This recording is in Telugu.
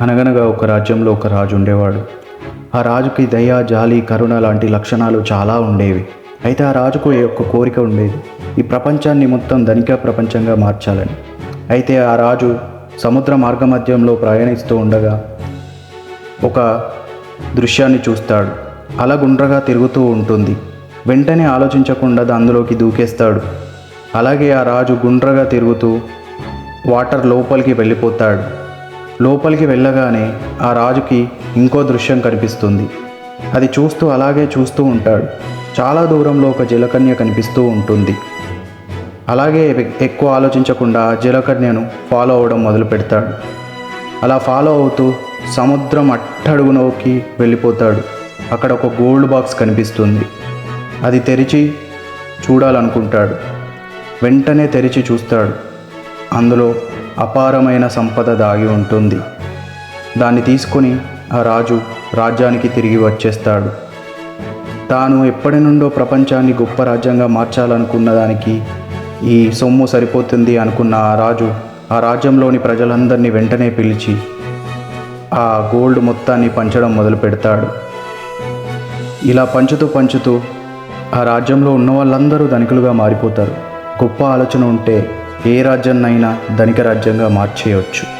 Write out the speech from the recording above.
అనగనగా ఒక రాజ్యంలో ఒక రాజు ఉండేవాడు. ఆ రాజుకి దయ జాలి కరుణ లాంటి లక్షణాలు చాలా ఉండేవి. అయితే ఆ రాజుకు ఒక కోరిక ఉండేది. ఈ ప్రపంచాన్ని మొత్తం ధనిక ప్రపంచంగా మార్చాలని. అయితే ఆ రాజు సముద్ర మార్గమధ్యంలో ప్రయాణిస్తూ ఉండగా ఒక దృశ్యాన్ని చూస్తాడు. అల గుండ్రగా తిరుగుతూ ఉంటుంది. వెంటనే ఆలోచించకుండా అందులోకి దూకేస్తాడు. అలాగే ఆ రాజు గుండ్రగా తిరుగుతూ వాటర్ లోపలికి వెళ్ళిపోతాడు. లోపలికి వెళ్ళగానే ఆ రాజుకి ఇంకో దృశ్యం కనిపిస్తుంది. అది చూస్తూ అలాగే చూస్తూ ఉంటాడు. చాలా దూరంలో ఒక జలకన్య కనిపిస్తూ ఉంటుంది. అలాగే ఎక్కువ ఆలోచించకుండా ఆ జలకన్యను ఫాలో అవ్వడం మొదలు పెడతాడు. అలా ఫాలో అవుతూ సముద్రం అట్టడుగునోకి వెళ్ళిపోతాడు. అక్కడ ఒక గోల్డ్ బాక్స్ కనిపిస్తుంది. అది తెరిచి చూడాలనుకుంటాడు. వెంటనే తెరిచి చూస్తాడు. అందులో అపారమైన సంపద దాగి ఉంటుంది. దాన్ని తీసుకొని ఆ రాజు రాజ్యానికి తిరిగి వచ్చేస్తాడు. తాను ఎప్పటి నుండో ప్రపంచాన్ని గొప్ప రాజ్యంగా మార్చాలనుకున్న దానికి ఈ సొమ్ము సరిపోతుంది అనుకున్న ఆ రాజు ఆ రాజ్యంలోని ప్రజలందరినీ వెంటనే పిలిచి ఆ గోల్డ్ మొత్తాన్ని పంచడం మొదలు పెడతాడు ఇలా పంచుతూ పంచుతూ ఆ రాజ్యంలో ఉన్న వాళ్ళందరూ ధనికులుగా మారిపోతారు. గొప్ప ఆలోచన ఉంటే ఏ రాజ్యాన్నైనా ధనిక రాజ్యంగా మార్చేయవచ్చు